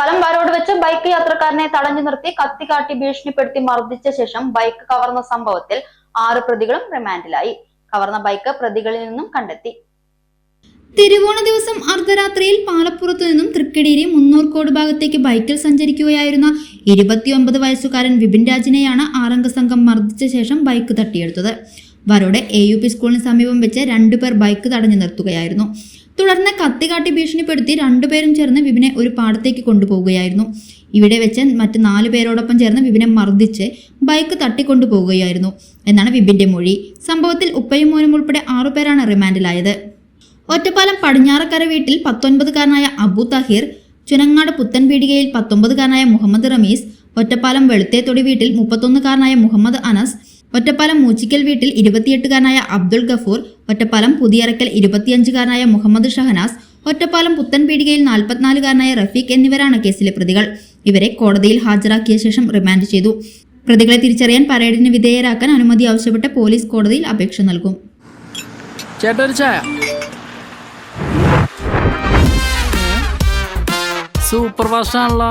ഒറ്റപ്പാലം വരോട് വെച്ച് ബൈക്ക് യാത്രക്കാരനെ തടഞ്ഞു നിർത്തി കത്തി കാട്ടി ഭീഷണിപ്പെടുത്തി മർദ്ദിച്ച ശേഷം ബൈക്ക് കവർന്ന സംഭവത്തിൽ ആറ് പ്രതികളും റിമാൻഡിലായി. കവർന്ന ബൈക്ക് പ്രതികളിൽ നിന്നും കണ്ടെത്തി. തിരുവോണ ദിവസം അർദ്ധരാത്രിയിൽ പാലപ്പുറത്തു നിന്നും തൃക്കടിയിലെ മുന്നൂർക്കോട് ഭാഗത്തേക്ക് ബൈക്കിൽ സഞ്ചരിക്കുകയായിരുന്ന ഇരുപത്തിയൊമ്പത് വയസ്സുകാരൻ വിപിൻ രാജിനെയാണ് ആറംഗ സംഘം മർദ്ദിച്ച ശേഷം ബൈക്ക് തട്ടിയെടുത്തത്. വരോടെ എ യു പി സ്കൂളിന് സമീപം വെച്ച് രണ്ടുപേർ ബൈക്ക് തടഞ്ഞു നിർത്തുകയായിരുന്നു. തുടർന്ന് കത്തികാട്ടി ഭീഷണിപ്പെടുത്തി രണ്ടുപേരും ചേർന്ന് വിപിനെ ഒരു പാടത്തേക്ക് കൊണ്ടുപോവുകയായിരുന്നു. ഇവിടെ വെച്ച് മറ്റ് നാലു പേരോടൊപ്പം ചേർന്ന് വിപിനെ മർദ്ദിച്ച് ബൈക്ക് തട്ടിക്കൊണ്ടുപോവുകയായിരുന്നു എന്നാണ് വിപിന്റെ മൊഴി. സംഭവത്തിൽ ഉപ്പയും മോനും ഉൾപ്പെടെ ആറുപേരാണ് റിമാൻഡിലായത്. ഒറ്റപ്പാലം പടിഞ്ഞാറക്കര വീട്ടിൽ പത്തൊൻപതുകാരനായ അബു തഹീർ ചുനങ്ങാട് പുത്തൻ പീടികയിൽ പത്തൊമ്പതുകാരനായ മുഹമ്മദ് റമീസ് ഒറ്റപ്പാലം വെളുത്തേത്തൊടി വീട്ടിൽ മുപ്പത്തൊന്നുകാരനായ മുഹമ്മദ് അനസ് ഒറ്റപ്പാലം മൂച്ചിക്കൽ വീട്ടിൽ ഇരുപത്തിയെട്ടുകാരനായ അബ്ദുൾ ഗഫൂർ ഒറ്റപ്പാലം പുതിയറക്കൽ ഇരുപത്തിയഞ്ചുകാരനായ മുഹമ്മദ് ഷഹനാസ് ഒറ്റപ്പാലം പുത്തൻ പീടികയിൽ നാൽപ്പത്തിനാലുകാരനായ റഫീഖ് എന്നിവരാണ് കേസിലെ പ്രതികൾ. ഇവരെ കോടതിയിൽ ഹാജരാക്കിയ ശേഷം റിമാൻഡ് ചെയ്തു. പ്രതികളെ തിരിച്ചറിയാൻ പരേഡിന് വിധേയരാക്കാൻ അനുമതി ആവശ്യപ്പെട്ട് പോലീസ് കോടതിയിൽ അപേക്ഷ നൽകും. സൂപ്പർ ഫാസ്റ്റ് ആണല്ലോ